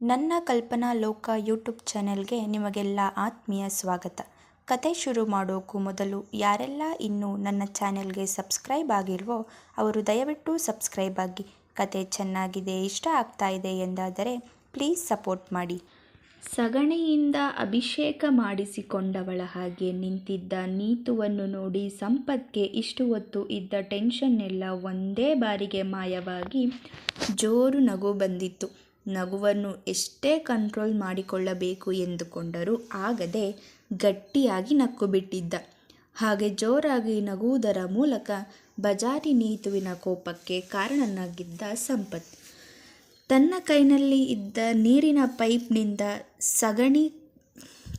ನನ್ನ ಕಲ್ಪನಾ ಲೋಕ ಯೂಟ್ಯೂಬ್ ಚಾನೆಲ್ಗೆ ನಿಮಗೆಲ್ಲ ಆತ್ಮೀಯ ಸ್ವಾಗತ. ಕತೆ ಶುರು ಮಾಡೋಕ್ಕೂ ಮೊದಲು ಯಾರೆಲ್ಲ ಇನ್ನೂ ನನ್ನ ಚಾನೆಲ್ಗೆ ಸಬ್ಸ್ಕ್ರೈಬ್ ಆಗಿಲ್ವೋ ಅವರು ದಯವಿಟ್ಟು ಸಬ್ಸ್ಕ್ರೈಬ್ ಆಗಿ. ಕತೆ ಚೆನ್ನಾಗಿದೆ, ಇಷ್ಟ ಆಗ್ತಾ ಇದೆ ಎಂದಾದರೆ ಪ್ಲೀಸ್ ಸಪೋರ್ಟ್ ಮಾಡಿ. ಸಗಣಿಯಿಂದ ಅಭಿಷೇಕ ಮಾಡಿಸಿಕೊಂಡವಳ ಹಾಗೆ ನಿಂತಿದ್ದ ನೀತುವನ್ನು ನೋಡಿ ಸಂಪತ್ಗೆ ಇಷ್ಟು ಹೊತ್ತು ಇದ್ದ ಟೆನ್ಷನ್ ಎಲ್ಲ ಒಂದೇ ಬಾರಿಗೆ ಮಾಯವಾಗಿ ಜೋರು ನಗು ಬಂದಿತ್ತು. ನಗುವನ್ನು ಎಷ್ಟೇ ಕಂಟ್ರೋಲ್ ಮಾಡಿಕೊಳ್ಳಬೇಕು ಎಂದುಕೊಂಡರೂ ಆಗದೆ ಗಟ್ಟಿಯಾಗಿ ನಕ್ಕು ಬಿಟ್ಟಿದ್ದ ಹಾಗೆ ಜೋರಾಗಿ ನಗುವುದರ ಮೂಲಕ ಬಜಾರಿ ನೀತುವಿನ ಕೋಪಕ್ಕೆ ಕಾರಣನಾಗಿದ್ದ ಸಂಪತ್. ತನ್ನ ಕೈನಲ್ಲಿ ಇದ್ದ ನೀರಿನ ಪೈಪ್ನಿಂದ ಸಗಣಿ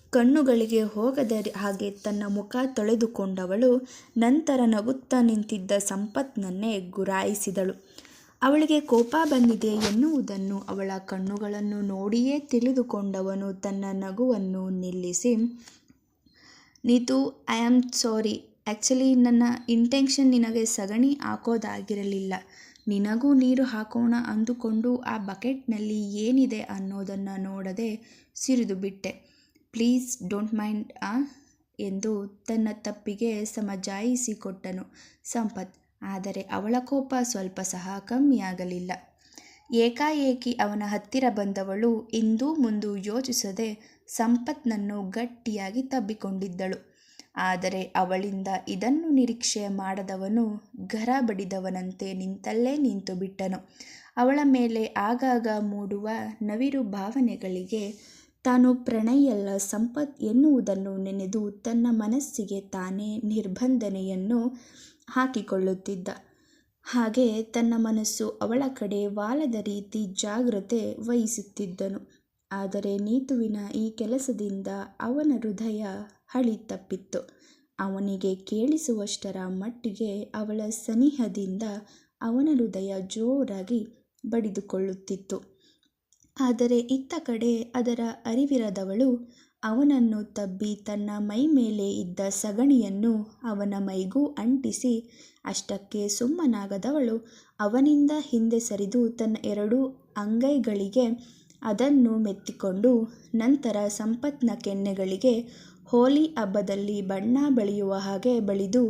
ಕಣ್ಣುಗಳಿಗೆ ಹೋಗದ ಹಾಗೆ ತನ್ನ ಮುಖ ತೊಳೆದುಕೊಂಡವಳು ನಂತರ ನಗುತ್ತಾ ನಿಂತಿದ್ದ ಸಂಪತ್ನನ್ನೇ ಗುರಾಯಿಸಿದಳು. ಅವಳಿಗೆ ಕೋಪ ಬಂದಿದೆ ಎನ್ನುವುದನ್ನು ಅವಳ ಕಣ್ಣುಗಳನ್ನು ನೋಡಿಯೇ ತಿಳಿದುಕೊಂಡವನು ತನ್ನ ನಗುವನ್ನು ನಿಲ್ಲಿಸಿ, Neethu I am sorry actually ನನ್ನ ಇಂಟೆನ್ಷನ್ ನಿನಗೆ ಸಗಣಿ ಹಾಕೋದಾಗಿರಲಿಲ್ಲ. ನಿನಗೂ ನೀರು ಹಾಕೋಣ ಅಂದುಕೊಂಡು ಆ ಬಕೆಟ್ನಲ್ಲಿ ಏನಿದೆ ಅನ್ನೋದನ್ನು ನೋಡದೆ ಸಿರಿದು ಬಿಟ್ಟೆ. ಪ್ಲೀಸ್ ಡೋಂಟ್ ಮೈಂಡ್ ಆ? ಎಂದು ತನ್ನ ತಪ್ಪಿಗೆ ಸಮಜಾಯಿಸಿಕೊಟ್ಟನು ಸಂಪತ್. ಆದರೆ ಅವಳ ಕೋಪ ಸ್ವಲ್ಪ ಸಹ ಕಮ್ಮಿಯಾಗಲಿಲ್ಲ. ಏಕಾಏಕಿ ಅವನ ಹತ್ತಿರ ಬಂದವಳು ಇಂದೂ ಮುಂದೂ ಯೋಚಿಸದೆ ಸಂಪತ್ನನ್ನು ಗಟ್ಟಿಯಾಗಿ ತಬ್ಬಿಕೊಂಡಿದ್ದಳು. ಆದರೆ ಅವಳಿಂದ ಇದನ್ನು ನಿರೀಕ್ಷೆ ಮಾಡದವನು ಗರ ಬಡಿದವನಂತೆ ನಿಂತಲ್ಲೇ ನಿಂತು ಬಿಟ್ಟನು. ಅವಳ ಮೇಲೆ ಆಗಾಗ ಮೂಡುವ ನವಿರು ಭಾವನೆಗಳಿಗೆ ತಾನು ಪ್ರಣಯಲ್ಲ ಸಂಪತ್ ಎನ್ನುವುದನ್ನು ನೆನೆದು ತನ್ನ ಮನಸ್ಸಿಗೆ ತಾನೇ ನಿರ್ಬಂಧನೆಯನ್ನು ಹಾಕಿಕೊಳ್ಳುತ್ತಿದ್ದ. ಹಾಗೆ ತನ್ನ ಮನಸ್ಸು ಅವಳ ಕಡೆ ವಾಲದ ರೀತಿ ಜಾಗ್ರತೆ ವಹಿಸುತ್ತಿದ್ದನು. ಆದರೆ ನೀತುವಿನ ಈ ಕೆಲಸದಿಂದ ಅವನ ಹೃದಯ ಹಳಿ ತಪ್ಪಿತ್ತು. ಅವನಿಗೆ ಕೇಳಿಸುವಷ್ಟರ ಮಟ್ಟಿಗೆ ಅವಳ ಸನಿಹದಿಂದ ಅವನ ಹೃದಯ ಜೋರಾಗಿ ಬಡಿದುಕೊಳ್ಳುತ್ತಿತ್ತು. ಆದರೆ ಇತ್ತ ಕಡೆ ಅದರ ಅರಿವಿರದವಳು ಅವನನ್ನು ತಬ್ಬಿ ತನ್ನ ಮೈ ಮೇಲೆ ಇದ್ದ ಸಗಣಿಯನ್ನು ಅವನ ಮೈಗೂ ಅಂಟಿಸಿ, ಅಷ್ಟಕ್ಕೆ ಸುಮ್ಮನಾಗದವಳು. ಅವನಿಂದ ಹಿಂದೆ ಸರಿದು ತನ್ನ ಎರಡೂ ಅಂಗೈಗಳಿಗೆ ಅದನ್ನು ಮೆತ್ತಿಕೊಂಡು, ನಂತರ ಸಂಪತ್ನ ಕೆನ್ನೆಗಳಿಗೆ ಹೋಲಿ ಹಬ್ಬದಲ್ಲಿ ಬಣ್ಣ ಬಳಿಯುವ ಹಾಗೆ ಬಳಿದು,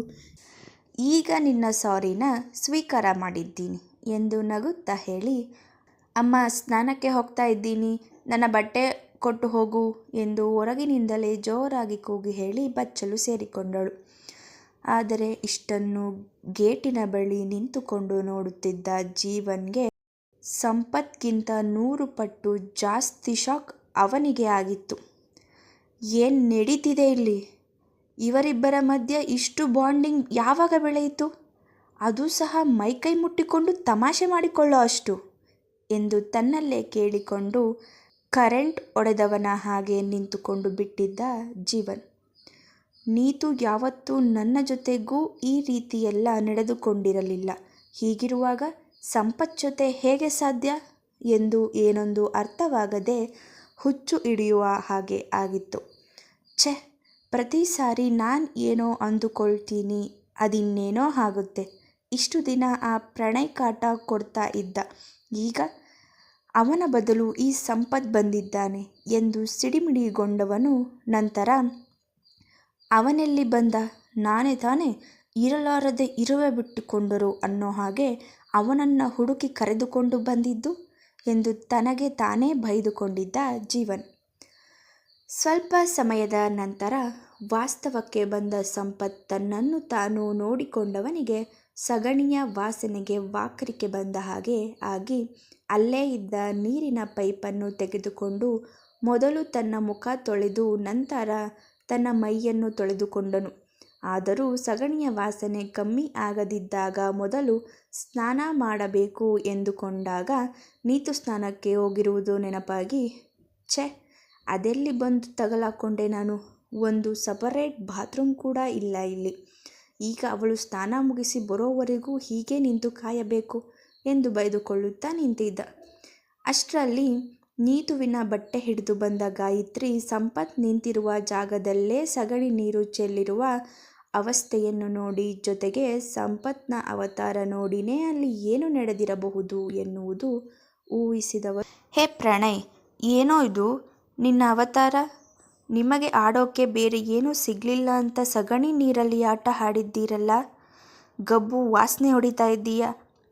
ಈಗ ನಿನ್ನ ಸಾರಿನ ಸ್ವೀಕಾರ ಮಾಡಿದ್ದೀನಿ ಎಂದು ನಗುತ್ತಾ ಹೇಳಿ, ಅಮ್ಮ, ಸ್ನಾನಕ್ಕೆ ಹೋಗ್ತಾ ಇದ್ದೀನಿ. ನನ್ನ ಬಟ್ಟೆ ಕೊಟ್ಟು ಹೋಗು ಎಂದು ಹೊರಗಿನಿಂದಲೇ ಜೋರಾಗಿ ಕೂಗಿ ಹೇಳಿ ಬಚ್ಚಲು ಸೇರಿಕೊಂಡಳು. ಆದರೆ ಇಷ್ಟನ್ನು ಗೇಟಿನ ಬಳಿ ನಿಂತುಕೊಂಡು ನೋಡುತ್ತಿದ್ದ ಜೀವನ್ಗೆ ಸಂಪತ್ಗಿಂತ ನೂರು ಪಟ್ಟು ಜಾಸ್ತಿ ಶಾಕ್ ಅವನಿಗೆ ಆಗಿತ್ತು. ಏನು ನಡೀತಿದೆ ಇಲ್ಲಿ? ಇವರಿಬ್ಬರ ಮಧ್ಯೆ ಇಷ್ಟು ಬಾಂಡಿಂಗ್ ಯಾವಾಗ ಬೆಳೆಯಿತು? ಅದು ಸಹ ಮೈಕೈ ಮುಟ್ಟಿಕೊಂಡು ತಮಾಷೆ ಮಾಡಿಕೊಳ್ಳೋ ಅಷ್ಟು ಎಂದು ತನ್ನಲ್ಲೇ ಕೇಳಿಕೊಂಡು ಕರೆಂಟ್ ಒಡೆದವನ ಹಾಗೆ ನಿಂತುಕೊಂಡು ಬಿಟ್ಟಿದ್ದ ಜೀವನ್. ನೀತು ಯಾವತ್ತೂ ನನ್ನ ಜೊತೆಗೂ ಈ ರೀತಿಯೆಲ್ಲ ನಡೆದುಕೊಂಡಿರಲಿಲ್ಲ. ಹೀಗಿರುವಾಗ ಸಂಪತ್ ಜೊತೆ ಹೇಗೆ ಸಾಧ್ಯ ಎಂದು ಏನೊಂದು ಅರ್ಥವಾಗದೆ ಹುಚ್ಚು ಹಿಡಿಯುವ ಹಾಗೆ ಆಗಿತ್ತು. ಛೆ, ಪ್ರತಿ ಸಾರಿ ನಾನು ಏನೋ ಅಂದುಕೊಳ್ತೀನಿ, ಅದಿನ್ನೇನೋ ಆಗುತ್ತೆ. ಇಷ್ಟು ದಿನ ಆ ಪ್ರಣಯ ಕಾಟ ಕೊಡ್ತಾ ಇದ್ದ. ಈಗ ಅವನ ಬದಲು ಈ ಸಂಪತ್ ಬಂದಿದ್ದಾನೆ ಎಂದು ಸಿಡಿಮಿಡಿಗೊಂಡವನು ನಂತರ, ಅವನೆಲ್ಲಿ ಬಂದ? ನಾನೇ ತಾನೇ ಇರಲಾರದೆ ಇರುವೆ ಬಿಟ್ಟುಕೊಂಡರು ಅನ್ನೋ ಹಾಗೆ ಅವನನ್ನು ಹುಡುಕಿ ಕರೆದುಕೊಂಡು ಬಂದಿದ್ದು ಎಂದು ತನಗೆ ತಾನೇ ಬೈದುಕೊಂಡಿದ್ದ ಜೀವನ್. ಸ್ವಲ್ಪ ಸಮಯದ ನಂತರ ವಾಸ್ತವಕ್ಕೆ ಬಂದ ಸಂಪತ್ ತನ್ನನ್ನು ತಾನು ನೋಡಿಕೊಂಡವನಿಗೆ ಸಗಣಿಯ ವಾಸನೆಗೆ ವಾಕರಿಕೆ ಬಂದ ಹಾಗೆ ಆಗಿ ಅಲ್ಲೇ ಇದ್ದ ನೀರಿನ ಪೈಪನ್ನು ತೆಗೆದುಕೊಂಡು ಮೊದಲು ತನ್ನ ಮುಖ ತೊಳೆದು ನಂತರ ತನ್ನ ಮೈಯನ್ನು ತೊಳೆದುಕೊಂಡನು. ಆದರೂ ಸಗಣಿಯ ವಾಸನೆ ಕಮ್ಮಿ ಆಗದಿದ್ದಾಗ ಮೊದಲು ಸ್ನಾನ ಮಾಡಬೇಕು ಎಂದುಕೊಂಡಾಗ ನೀತು ಸ್ನಾನಕ್ಕೆ ಹೋಗಿರುವುದು ನೆನಪಾಗಿ, ಛೆ, ಅದೆಲ್ಲಿ ಬಂದು ತಗಲಾಕೊಂಡೆ ನಾನು? ಒಂದು ಸಪರೇಟ್ ಬಾತ್ರೂಮ್ ಕೂಡ ಇಲ್ಲ ಇಲ್ಲಿ. ಈಗ ಅವಳು ಸ್ನಾನ ಮುಗಿಸಿ ಬರೋವರೆಗೂ ಹೀಗೆ ನಿಂತು ಕಾಯಬೇಕು ಎಂದು ಬೈದುಕೊಳ್ಳುತ್ತಾ ನಿಂತಿದ್ದ. ಅಷ್ಟರಲ್ಲಿ ನೀತುವಿನ ಬಟ್ಟೆ ಹಿಡಿದು ಬಂದ ಗಾಯತ್ರಿ ಸಂಪತ್ ನಿಂತಿರುವ ಜಾಗದಲ್ಲೇ ಸಗಣಿ ನೀರು ಚೆಲ್ಲಿರುವ ಅವಸ್ಥೆಯನ್ನು ನೋಡಿ ಜೊತೆಗೆ ಸಂಪತ್ನ ಅವತಾರ ನೋಡಿನೇ ಅಲ್ಲಿ ಏನು ನಡೆದಿರಬಹುದು ಎನ್ನುವುದು ಊಹಿಸಿದವರು ಹೇ ಪ್ರಣಯ್, ಏನೋ ಇದು? ನಿನ್ನ ಅವತಾರ? ನಿಮಗೆ ಆಡೋಕ್ಕೆ ಬೇರೆ ಏನೂ ಸಿಗಲಿಲ್ಲ ಅಂತ ಸಗಣಿ ನೀರಲ್ಲಿ ಆಟ ಆಡಿದ್ದೀರಲ್ಲ? ಗಬ್ಬು ವಾಸನೆ ಹೊಡಿತಾ ಇದ್ದೀಯಾ?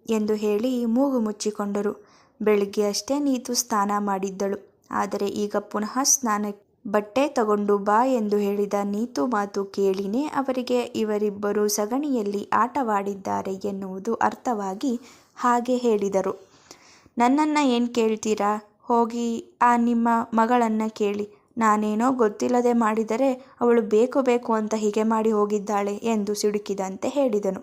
ಎಂದು ಹೇಳಿ ಮೂಗು ಮುಚ್ಚಿಕೊಂಡರು. ಬೆಳಿಗ್ಗೆ ಅಷ್ಟೇ ನೀತು ಸ್ನಾನ ಮಾಡಿದ್ದಳು. ಆದರೆ ಈಗ ಪುನಃ ಸ್ನಾನ ಬಟ್ಟೆ ತಗೊಂಡು ಬಾ ಎಂದು ಹೇಳಿದ ನೀತು ಮಾತು ಕೇಳಿನೇ ಅವರಿಗೆ, ಇವರಿಬ್ಬರು ಸಗಣಿಯಲ್ಲಿ ಆಟವಾಡಿದ್ದಾರೆ ಎನ್ನುವುದು ಅರ್ಥವಾಗಿ ಹಾಗೆ ಹೇಳಿದರು. ನನ್ನನ್ನು ಏನು ಕೇಳ್ತೀರಾ? ಹೋಗಿ ಆ ನಿಮ್ಮ ಮಗಳನ್ನು ಕೇಳಿ. ನಾನೇನೋ ಗೊತ್ತಿಲ್ಲದೆ ಮಾಡಿದರೆ ಅವಳು ಬೇಕು ಬೇಕು ಅಂತ ಹೀಗೆ ಮಾಡಿ ಹೋಗಿದ್ದಾಳೆ ಎಂದು ಸಿಡುಕಿದಂತೆ ಹೇಳಿದನು.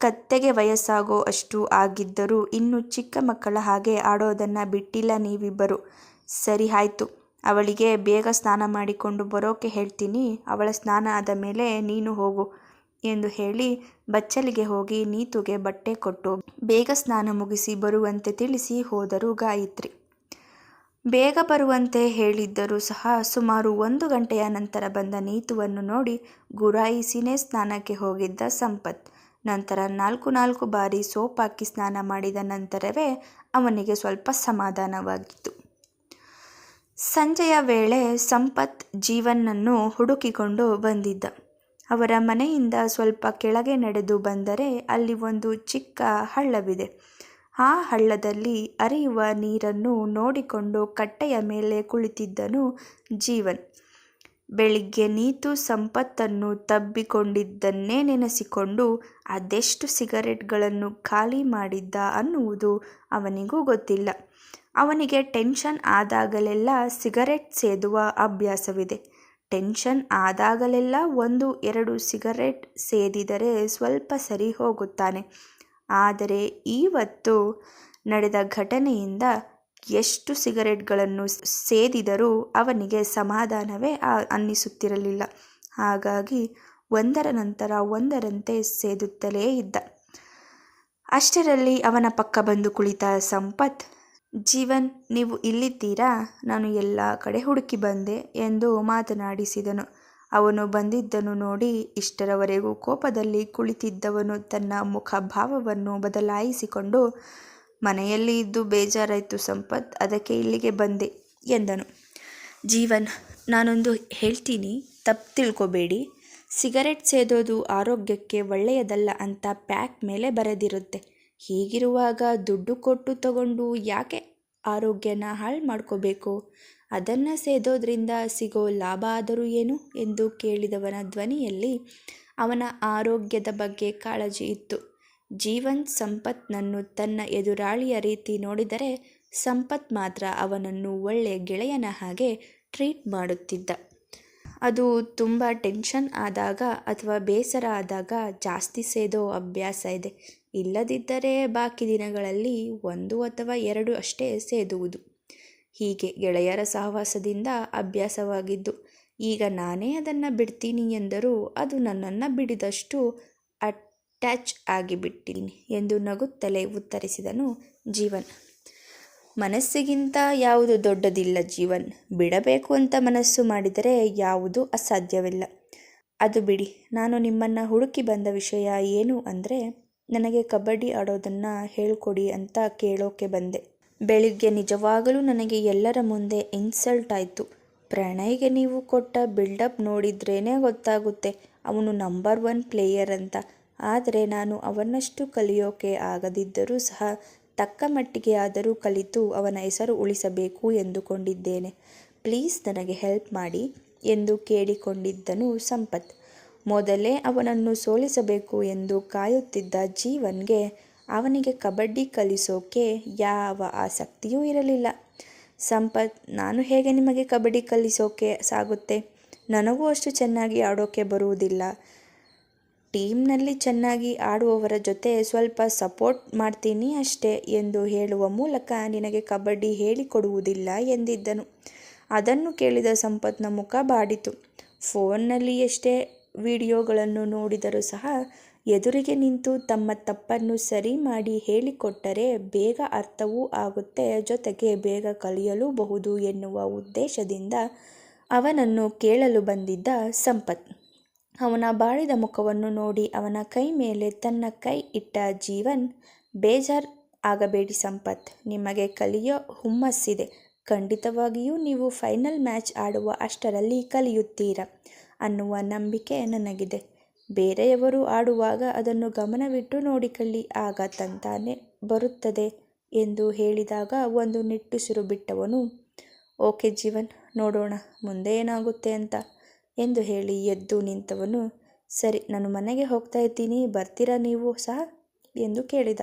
ಕತ್ತೆಗೆ ವಯಸ್ಸಾಗೋ ಅಷ್ಟು ಆಗಿದ್ದರೂ ಇನ್ನು ಚಿಕ್ಕ ಮಕ್ಕಳ ಹಾಗೆ ಆಡೋದನ್ನು ಬಿಟ್ಟಿಲ್ಲ ನೀವಿಬ್ಬರು. ಸರಿ ಆಯಿತು, ಅವಳಿಗೆ ಬೇಗ ಸ್ನಾನ ಮಾಡಿಕೊಂಡು ಬರೋಕೆ ಹೇಳ್ತೀನಿ, ಅವಳ ಸ್ನಾನ ಆದ ಮೇಲೆ ನೀನು ಹೋಗು ಎಂದು ಹೇಳಿ ಬಚ್ಚಲಿಗೆ ಹೋಗಿ ನೀತುಗೆ ಬಟ್ಟೆ ಕೊಟ್ಟು ಬೇಗ ಸ್ನಾನ ಮುಗಿಸಿ ಬರುವಂತೆ ತಿಳಿಸಿ ಹೋದರು ಗಾಯತ್ರಿ. ಬೇಗ ಬರುವಂತೆ ಹೇಳಿದ್ದರೂ ಸಹ ಸುಮಾರು ಒಂದು ಗಂಟೆಯ ನಂತರ ಬಂದ ನೀತುವನ್ನು ನೋಡಿ ಗುರಾಯಿಸಿನೇ ಸ್ನಾನಕ್ಕೆ ಹೋಗಿದ್ದ ಸಂಪತ್. ನಂತರ ನಾಲ್ಕು ನಾಲ್ಕು ಬಾರಿ ಸೋಪ್ ಹಾಕಿ ಸ್ನಾನ ಮಾಡಿದ ನಂತರವೇ ಅವನಿಗೆ ಸ್ವಲ್ಪ ಸಮಾಧಾನವಾಗಿತ್ತು. ಸಂಜೆಯ ವೇಳೆ ಸಂಪತ್ ಜೀವನನ್ನು ಹುಡುಕಿಕೊಂಡು ಬಂದಿದ್ದ. ಅವರ ಮನೆಯಿಂದ ಸ್ವಲ್ಪ ಕೆಳಗೆ ನಡೆದು ಬಂದರೆ ಅಲ್ಲಿ ಒಂದು ಚಿಕ್ಕ ಹಳ್ಳವಿದೆ. ಆ ಹಳ್ಳದಲ್ಲಿ ಹರಿಯುವ ನೀರನ್ನು ನೋಡಿಕೊಂಡು ಕಟ್ಟೆಯ ಮೇಲೆ ಕುಳಿತಿದ್ದನು ಜೀವನ್. ಬೆಳಿಗ್ಗೆ ನೀತು ಸಂಪತ್ತನ್ನು ತಬ್ಬಿಕೊಂಡಿದ್ದನ್ನೇ ನೆನೆಸಿಕೊಂಡು ಅದೆಷ್ಟು ಸಿಗರೆಟ್ಗಳನ್ನು ಖಾಲಿ ಮಾಡಿದ್ದ ಅನ್ನುವುದು ಅವನಿಗೂ ಗೊತ್ತಿಲ್ಲ. ಅವನಿಗೆ ಟೆನ್ಷನ್ ಆದಾಗಲೆಲ್ಲ ಸಿಗರೆಟ್ ಸೇದುವ ಅಭ್ಯಾಸವಿದೆ. ಟೆನ್ಷನ್ ಆದಾಗಲೆಲ್ಲ ಒಂದು, ಎರಡು ಸಿಗರೆಟ್ ಸೇದಿದರೆ ಸ್ವಲ್ಪ ಸರಿ ಹೋಗುತ್ತಾನೆ. ಆದರೆ ಇವತ್ತು ನಡೆದ ಘಟನೆಯಿಂದ ಎಷ್ಟು ಸಿಗರೆಟ್ಗಳನ್ನು ಸೇದಿದರೂ ಅವನಿಗೆ ಸಮಾಧಾನವೇ ಅನ್ನಿಸುತ್ತಿರಲಿಲ್ಲ. ಹಾಗಾಗಿ ಒಂದರ ನಂತರ ಒಂದರಂತೆ ಸೇದುತ್ತಲೇ ಇದ್ದ. ಅಷ್ಟರಲ್ಲಿ ಅವನ ಪಕ್ಕ ಬಂದು ಕುಳಿತ ಸಂಪತ್, ಜೀವನ್, ನೀವು ಇಲ್ಲಿದ್ದೀರಾ? ನಾನು ಎಲ್ಲ ಕಡೆ ಹುಡುಕಿ ಬಂದೆ ಎಂದು ಮಾತನಾಡಿಸಿದನು. ಅವನು ಬಂದಿದ್ದನ್ನು ನೋಡಿ ಇಷ್ಟರವರೆಗೂ ಕೋಪದಲ್ಲಿ ಕುಳಿತಿದ್ದವನು ತನ್ನ ಮುಖಭಾವವನ್ನು ಬದಲಾಯಿಸಿಕೊಂಡು, ಮನೆಯಲ್ಲಿ ಇದ್ದು ಬೇಜಾರಾಯಿತು ಸಂಪತ್, ಅದಕ್ಕೆ ಇಲ್ಲಿಗೆ ಬಂದೆ, ಎಂದನು. ಜೀವನ್, ನಾನೊಂದು ಹೇಳ್ತೀನಿ, ತಪ್ಪು ತಿಳ್ಕೊಬೇಡಿ. ಸಿಗರೆಟ್ ಸೇದೋದು ಆರೋಗ್ಯಕ್ಕೆ ಒಳ್ಳೆಯದಲ್ಲ ಅಂತ ಪ್ಯಾಕ್ ಮೇಲೆ ಬರೆದಿರುತ್ತೆ. ಹೀಗಿರುವಾಗ ದುಡ್ಡು ಕೊಟ್ಟು ತಗೊಂಡು ಯಾಕೆ ಆರೋಗ್ಯನ ಹಾಳು ಮಾಡ್ಕೋಬೇಕು? ಅದನ್ನು ಸೇದೋದ್ರಿಂದ ಸಿಗೋ ಲಾಭ ಆದರೂ ಏನು? ಎಂದು ಕೇಳಿದವನ ಧ್ವನಿಯಲ್ಲಿ ಅವನ ಆರೋಗ್ಯದ ಬಗ್ಗೆ ಕಾಳಜಿ ಇತ್ತು. ಜೀವನ್ ಸಂಪತ್ನನ್ನು ತನ್ನ ಎದುರಾಳಿಯ ರೀತಿ ನೋಡಿದರೆ ಸಂಪತ್ ಮಾತ್ರ ಅವನನ್ನು ಒಳ್ಳೆ ಗೆಳೆಯನ ಹಾಗೆ ಟ್ರೀಟ್ ಮಾಡುತ್ತಿದ್ದ. ಅದು ತುಂಬ ಟೆನ್ಷನ್ ಆದಾಗ ಅಥವಾ ಬೇಸರ ಆದಾಗ ಜಾಸ್ತಿ ಸೇದೋ ಅಭ್ಯಾಸ ಇದೆ. ಇಲ್ಲದಿದ್ದರೆ ಬಾಕಿ ದಿನಗಳಲ್ಲಿ ಒಂದು ಅಥವಾ ಎರಡು ಅಷ್ಟೇ ಸೇದುವುದು. ಹೀಗೆ ಗೆಳೆಯರ ಸಹವಾಸದಿಂದ ಅಭ್ಯಾಸವಾಗಿದ್ದು, ಈಗ ನಾನೇ ಅದನ್ನು ಬಿಡ್ತೀನಿ ಎಂದರೂ ಅದು ನನ್ನನ್ನು ಬಿಡಿದಷ್ಟು ಅಟ್ಯಾಚ್ ಆಗಿಬಿಟ್ಟಿನಿ ಎಂದು ನಗುತ್ತಲೇ ಉತ್ತರಿಸಿದನು ಜೀವನ್. ಮನಸ್ಸಿಗಿಂತ ಯಾವುದು ದೊಡ್ಡದಿಲ್ಲ ಜೀವನ್. ಬಿಡಬೇಕು ಅಂತ ಮನಸ್ಸು ಮಾಡಿದರೆ ಯಾವುದು ಅಸಾಧ್ಯವಿಲ್ಲ. ಅದು ಬಿಡಿ, ನಾನು ನಿಮ್ಮನ್ನು ಹುಡುಕಿ ಬಂದ ವಿಷಯ ಏನು ಅಂದರೆ, ನನಗೆ ಕಬಡ್ಡಿ ಆಡೋದನ್ನು ಹೇಳಿಕೊಡಿ ಅಂತ ಕೇಳೋಕೆ ಬಂದೆ. ಬೆಳಿಗ್ಗೆ ನಿಜವಾಗಲೂ ನನಗೆ ಎಲ್ಲರ ಮುಂದೆ ಇನ್ಸಲ್ಟ್ ಆಯಿತು. ಪ್ರಣಯ್ಗೆ ನೀವು ಕೊಟ್ಟ ಬಿಲ್ಡಪ್ ನೋಡಿದ್ರೇ ಗೊತ್ತಾಗುತ್ತೆ. ಅವನು ನಂಬರ್ ಒನ್ ಪ್ಲೇಯರ್ ಅಂತ. ಆದರೆ ನಾನು ಅವನಷ್ಟು ಕಲಿಯೋಕೆ ಆಗದಿದ್ದರೂ ಸಹ ತಕ್ಕ ಮಟ್ಟಿಗೆ ಆದರೂ ಕಲಿತು ಅವನ ಹೆಸರು ಉಳಿಸಬೇಕು ಎಂದುಕೊಂಡಿದ್ದೇನೆ. ಪ್ಲೀಸ್ ನನಗೆ ಹೆಲ್ಪ್ ಮಾಡಿ ಎಂದು ಕೇಳಿಕೊಂಡಿದ್ದನು ಸಂಪತ್. ಮೊದಲೇ ಅವನನ್ನು ಸೋಲಿಸಬೇಕು ಎಂದು ಕಾಯುತ್ತಿದ್ದ ಜೀವನ್ಗೆ ಅವನಿಗೆ ಕಬಡ್ಡಿ ಕಲಿಸೋಕೆ ಯಾವ ಆಸಕ್ತಿಯೂ ಇರಲಿಲ್ಲ. ಸಂಪತ್, ನಾನು ಹೇಗೆ ನಿಮಗೆ ಕಬಡ್ಡಿ ಕಲಿಸೋಕೆ ಸಾಗುತ್ತೆ? ನನಗೂ ಅಷ್ಟು ಚೆನ್ನಾಗಿ ಆಡೋಕೆ ಬರುವುದಿಲ್ಲ. ಟೀಮ್ನಲ್ಲಿ ಚೆನ್ನಾಗಿ ಆಡುವವರ ಜೊತೆ ಸ್ವಲ್ಪ ಸಪೋರ್ಟ್ ಮಾಡ್ತೀನಿ ಅಷ್ಟೇ ಎಂದು ಹೇಳುವ ಮೂಲಕ ನಿನಗೆ ಕಬಡ್ಡಿ ಹೇಳಿಕೊಡುವುದಿಲ್ಲ ಎಂದಿದ್ದನು. ಅದನ್ನು ಕೇಳಿದ ಸಂಪತ್ನ ಮುಖ ಬಾಡಿತು. ಫೋನ್ನಲ್ಲಿ ಎಷ್ಟೇ ವಿಡಿಯೋಗಳನ್ನು ನೋಡಿದರೂ ಸಹ ಎದುರಿಗೆ ನಿಂತು ತಮ್ಮ ತಪ್ಪನ್ನು ಸರಿ ಮಾಡಿ ಹೇಳಿಕೊಟ್ಟರೆ ಬೇಗ ಅರ್ಥವೂ ಆಗುತ್ತೆ. ಜೊತೆಗೆ ಬೇಗ ಕಲಿಯಲೂಬಹುದು ಎನ್ನುವ ಉದ್ದೇಶದಿಂದ ಅವನನ್ನು ಕೇಳಲು ಬಂದಿದ್ದ ಸಂಪತ್. ಅವನ ಬಾಳಿದ ಮುಖವನ್ನು ನೋಡಿ ಅವನ ಕೈ ಮೇಲೆ ತನ್ನ ಕೈ ಇಟ್ಟ ಜೀವನ್, ಬೇಜಾರ್ ಆಗಬೇಡಿ ಸಂಪತ್, ನಿಮಗೆ ಕಲಿಯೋ ಹುಮ್ಮಸ್ಸಿದೆ. ಖಂಡಿತವಾಗಿಯೂ ನೀವು ಫೈನಲ್ ಮ್ಯಾಚ್ ಆಡುವ ಅಷ್ಟರಲ್ಲಿ ಕಲಿಯುತ್ತೀರ ಅನ್ನುವ ನಂಬಿಕೆ ನನಗಿದೆ. ಬೇರೆಯವರು ಆಡುವಾಗ ಅದನ್ನು ಗಮನವಿಟ್ಟು ನೋಡಿಕೊಳ್ಳಿ, ಆಗ ತಂತಾನೆ ಬರುತ್ತದೆ ಎಂದು ಹೇಳಿದಾಗ ಒಂದು ನಿಟ್ಟುಸಿರು ಬಿಟ್ಟವನು, ಓಕೆ ಜೀವನ್, ನೋಡೋಣ, ಮುಂದೆ ಏನಾಗುತ್ತೆ ಅಂತ ಎಂದು ಹೇಳಿ ಎದ್ದು ನಿಂತವನು. ಸರಿ, ನಾನು ಮನೆಗೆ ಹೋಗ್ತಾ ಇದ್ದೀನಿ, ಬರ್ತೀರಾ ನೀವು ಸಹ? ಎಂದು ಕೇಳಿದ.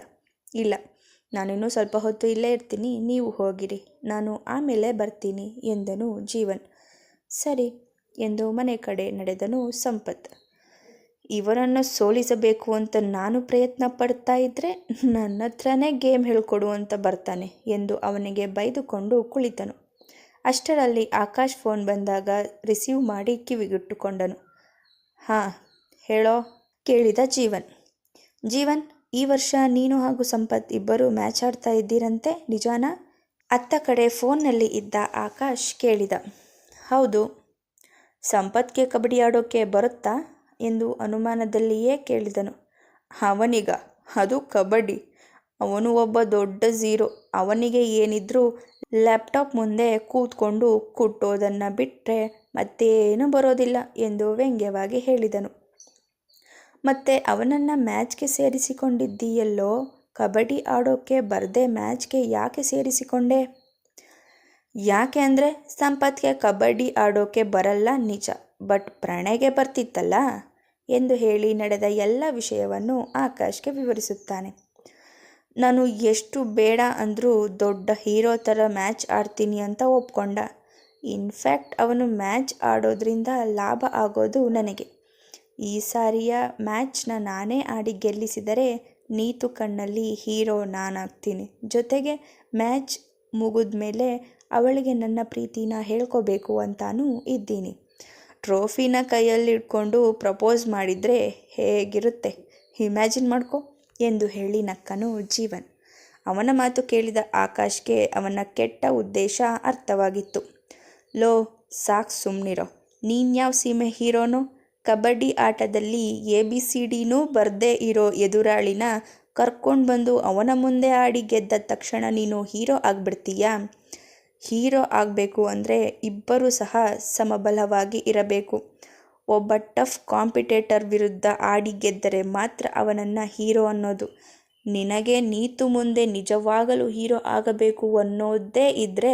ಇಲ್ಲ, ನಾನಿನ್ನೂ ಸ್ವಲ್ಪ ಹೊತ್ತು ಇಲ್ಲೇ ಇರ್ತೀನಿ, ನೀವು ಹೋಗಿರಿ, ನಾನು ಆಮೇಲೆ ಬರ್ತೀನಿ ಎಂದನು ಜೀವನ್. ಸರಿ ಎಂದು ಮನೆ ಕಡೆ ನಡೆದನು ಸಂಪತ್. ಇವರನ್ನು ಸೋಲಿಸಬೇಕು ಅಂತ ನಾನು ಪ್ರಯತ್ನ ಪಡ್ತಾ ಇದ್ದರೆ ನನ್ನ ಹತ್ರನೇ ಗೇಮ್ ಹೇಳಿಕೊಡು ಅಂತ ಬರ್ತಾನೆ ಎಂದು ಅವನಿಗೆ ಬೈದುಕೊಂಡು ಕುಳಿತನು. ಅಷ್ಟರಲ್ಲಿ ಆಕಾಶ್ ಫೋನ್ ಬಂದಾಗ ರಿಸೀವ್ ಮಾಡಿ ಕಿವಿಗಿಟ್ಟುಕೊಂಡನು. ಹಾಂ, ಹೇಳೋ? ಕೇಳಿದ ಜೀವನ್. ಜೀವನ್, ಈ ವರ್ಷ ನೀನು ಹಾಗೂ ಸಂಪತ್ ಇಬ್ಬರು ಮ್ಯಾಚ್ ಆಡ್ತಾ ಇದ್ದೀರಂತೆ, ನಿಜಾನ? ಅತ್ತ ಕಡೆ ಫೋನ್ನಲ್ಲಿ ಇದ್ದ ಆಕಾಶ್ ಕೇಳಿದ. ಹೌದು. ಸಂಪತ್ಗೆ ಕಬಡ್ಡಿ ಆಡೋಕ್ಕೆ ಬರುತ್ತಾ? ಎಂದು ಅನುಮಾನದಲ್ಲಿಯೇ ಕೇಳಿದನು. ಅವನಿಗ, ಅದು ಕಬಡ್ಡಿ. ಅವನು ಒಬ್ಬ ದೊಡ್ಡ ಝೀರೋ ಅವನಿಗೆ ಏನಿದ್ರೂ ಲ್ಯಾಪ್ಟಾಪ್ ಮುಂದೆ ಕೂತ್ಕೊಂಡು ಕುಟ್ಟೋದನ್ನು ಬಿಟ್ಟರೆ ಮತ್ತೇನು ಬರೋದಿಲ್ಲ ಎಂದು ವ್ಯಂಗ್ಯವಾಗಿ ಹೇಳಿದನು. ಮತ್ತೆ ಅವನನ್ನು ಮ್ಯಾಚ್ಗೆ ಸೇರಿಸಿಕೊಂಡಿದ್ದೀಯಲ್ಲೋ? ಕಬಡ್ಡಿ ಆಡೋಕ್ಕೆ ಬರದೆ ಮ್ಯಾಚ್ಗೆ ಯಾಕೆ ಸೇರಿಸಿಕೊಂಡೆ? ಯಾಕೆ ಅಂದರೆ ಸಂಪತ್ಗೆ ಕಬಡ್ಡಿ ಆಡೋಕ್ಕೆ ಬರಲ್ಲ ನಿಜ, ಬಟ್ ಪ್ರಣಯಗೆ ಬರ್ತಿತ್ತಲ್ಲ? ಎಂದು ಹೇಳಿ ನಡೆದ ಎಲ್ಲ ವಿಷಯವನ್ನು ಆಕಾಶ್ಗೆ ವಿವರಿಸುತ್ತಾನೆ. ನಾನು ಎಷ್ಟು ಬೇಡ ಅಂದರೂ ದೊಡ್ಡ ಹೀರೋ ಥರ ಮ್ಯಾಚ್ ಆಡ್ತೀನಿ ಅಂತ ಒಪ್ಕೊಂಡ. ಇನ್ಫ್ಯಾಕ್ಟ್ ಅವನು ಮ್ಯಾಚ್ ಆಡೋದ್ರಿಂದ ಲಾಭ ಆಗೋದು ನನಗೆ. ಈ ಸಾರಿಯ ಮ್ಯಾಚ್ನ ನಾನೇ ಆಡಿ ಗೆಲ್ಲಿಸಿದರೆ ನೀತು ಕಣ್ಣಲ್ಲಿ ಹೀರೋ ನಾನಾಗ್ತೀನಿ. ಜೊತೆಗೆ ಮ್ಯಾಚ್ ಮುಗಿದ ಮೇಲೆ ಅವಳಿಗೆ ನನ್ನ ಪ್ರೀತಿನ ಹೇಳ್ಕೋಬೇಕು ಅಂತಾನೂ ಇದ್ದೀನಿ. ಟ್ರೋಫಿನ ಕೈಯಲ್ಲಿ ಇಟ್ಕೊಂಡು ಪ್ರಪೋಸ್ ಮಾಡಿದರೆ ಹೇಗಿರುತ್ತೆ? ಇಮ್ಯಾಜಿನ್ ಮಾಡ್ಕೊ ಎಂದು ಹೇಳಿ ನಕ್ಕನು ಜೀವನ್. ಅವನ ಮಾತು ಕೇಳಿದ ಆಕಾಶ್ಗೆ ಅವನ ಕೆಟ್ಟ ಉದ್ದೇಶ ಅರ್ಥವಾಗಿತ್ತು. ಲೋ, ಸಾಕ್ ಸುಮ್ಮನಿರೋ ನೀನ್ಯಾವ ಸೀಮೆ ಹೀರೋನೋ? ಕಬಡ್ಡಿ ಆಟದಲ್ಲಿ ಎ ಬಿ ಸಿ ಡಿನೂ ಬರದೇ ಇರೋ ಎದುರಾಳಿನ ಕರ್ಕೊಂಡು ಬಂದು ಅವನ ಮುಂದೆ ಆಡಿ ಗೆದ್ದ ತಕ್ಷಣ ನೀನು ಹೀರೋ ಆಗಿಬಿಡ್ತೀಯಾ? ಹೀರೋ ಆಗಬೇಕು ಅಂದರೆ ಇಬ್ಬರೂ ಸಹ ಸಮಬಲವಾಗಿ ಇರಬೇಕು. ಒಬ್ಬ ಟಫ್ ಕಾಂಪಿಟೇಟರ್ ವಿರುದ್ಧ ಆಡಿ ಗೆದ್ದರೆ ಮಾತ್ರ ಅವನನ್ನು ಹೀರೋ ಅನ್ನೋದು. ನಿನಗೆ ನೀತು ಮುಂದೆ ನಿಜವಾಗಲೂ ಹೀರೋ ಆಗಬೇಕು ಅನ್ನೋದೇ ಇದ್ದರೆ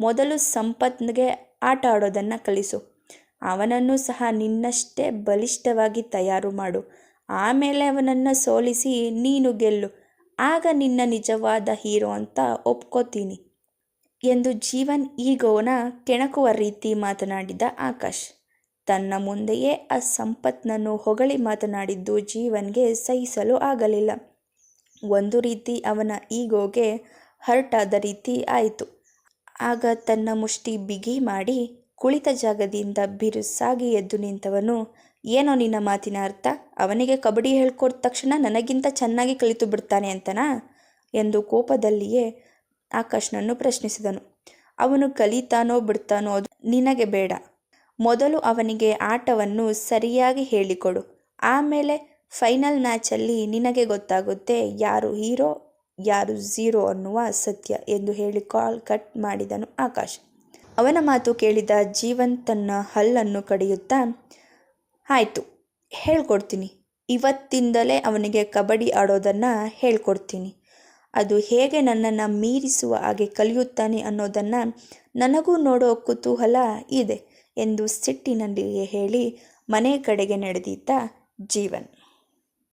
ಮೊದಲು ಸಂಪತ್ನಿಗೆ ಆಟ ಆಡೋದನ್ನು ಕಲಿಸು. ಅವನನ್ನು ಸಹ ನಿನ್ನಷ್ಟೇ ಬಲಿಷ್ಠವಾಗಿ ತಯಾರು ಮಾಡು. ಆಮೇಲೆ ಅವನನ್ನು ಸೋಲಿಸಿ ನೀನು ಗೆಲ್ಲು. ಆಗ ನಿನ್ನ ನಿಜವಾದ ಹೀರೋ ಅಂತ ಒಪ್ಕೋತೀನಿ. ಎಂದು ಜೀವನ್ ಈಗೋನ ಕೆಣಕುವ ರೀತಿ ಮಾತನಾಡಿದ ಆಕಾಶ್. ತನ್ನ ಮುಂದೆಯೇ ಆ ಸಂಪತ್ನನ್ನು ಹೊಗಳಿ ಮಾತನಾಡಿದ್ದು ಜೀವನ್ಗೆ ಸಹಿಸಲು ಆಗಲಿಲ್ಲ. ಒಂದು ರೀತಿ ಅವನ ಈಗೋಗೆ ಹರ್ಟ್ ಆದ ರೀತಿ ಆಯಿತು. ಆಗ ತನ್ನ ಮುಷ್ಟಿ ಬಿಗಿ ಮಾಡಿ ಕುಳಿತ ಜಾಗದಿಂದ ಬಿರುಸಾಗಿ ಎದ್ದು ನಿಂತವನು, ಏನೋ ನಿನ್ನ ಮಾತಿನ ಅರ್ಥ? ಅವನಿಗೆ ಕಬಡ್ಡಿ ಹೇಳ್ಕೊಟ್ಟ ತಕ್ಷಣ ನನಗಿಂತ ಚೆನ್ನಾಗಿ ಕಲಿತು ಬಿಡ್ತಾನೆ ಅಂತನಾ? ಎಂದು ಕೋಪದಲ್ಲಿಯೇ ಆಕಾಶ್ನನ್ನು ಪ್ರಶ್ನಿಸಿದನು. ಅವನು ಕಲಿತಾನೋ ಬಿಡ್ತಾನೋ ಅದು ನಿನಗೆ ಬೇಡ. ಮೊದಲು ಅವನಿಗೆ ಆಟವನ್ನು ಸರಿಯಾಗಿ ಹೇಳಿಕೊಡು. ಆಮೇಲೆ ಫೈನಲ್ ಮ್ಯಾಚಲ್ಲಿ ನಿನಗೆ ಗೊತ್ತಾಗುತ್ತೆ ಯಾರು ಹೀರೋ, ಯಾರು ಝೀರೋ ಅನ್ನುವ ಸತ್ಯ ಎಂದು ಹೇಳಿ ಕಾಲ್ ಕಟ್ ಮಾಡಿದನು ಆಕಾಶ್. ಅವನ ಮಾತು ಕೇಳಿದ ಜೀವನ್ ತನ್ನ ಹಲ್ಲನ್ನು ಕಡಿಯುತ್ತಾ, ಆಯಿತು, ಹೇಳ್ಕೊಡ್ತೀನಿ. ಇವತ್ತಿಂದಲೇ ಅವನಿಗೆ ಕಬಡ್ಡಿ ಆಡೋದನ್ನು ಹೇಳ್ಕೊಡ್ತೀನಿ. ಅದು ಹೇಗೆ ನನ್ನನ್ನು ಮೀರಿಸುವ ಹಾಗೆ ಕಲಿಯುತ್ತಾನೆ ಅನ್ನೋದನ್ನು ನನಗೂ ನೋಡೋ ಕುತೂಹಲ ಇದೆ ಎಂದು ಸಿಟ್ಟಿನಲ್ಲಿಯೇ ಹೇಳಿ ಮನೆ ಕಡೆಗೆ ನಡೆದಿದ್ದ ಜೀವನ್.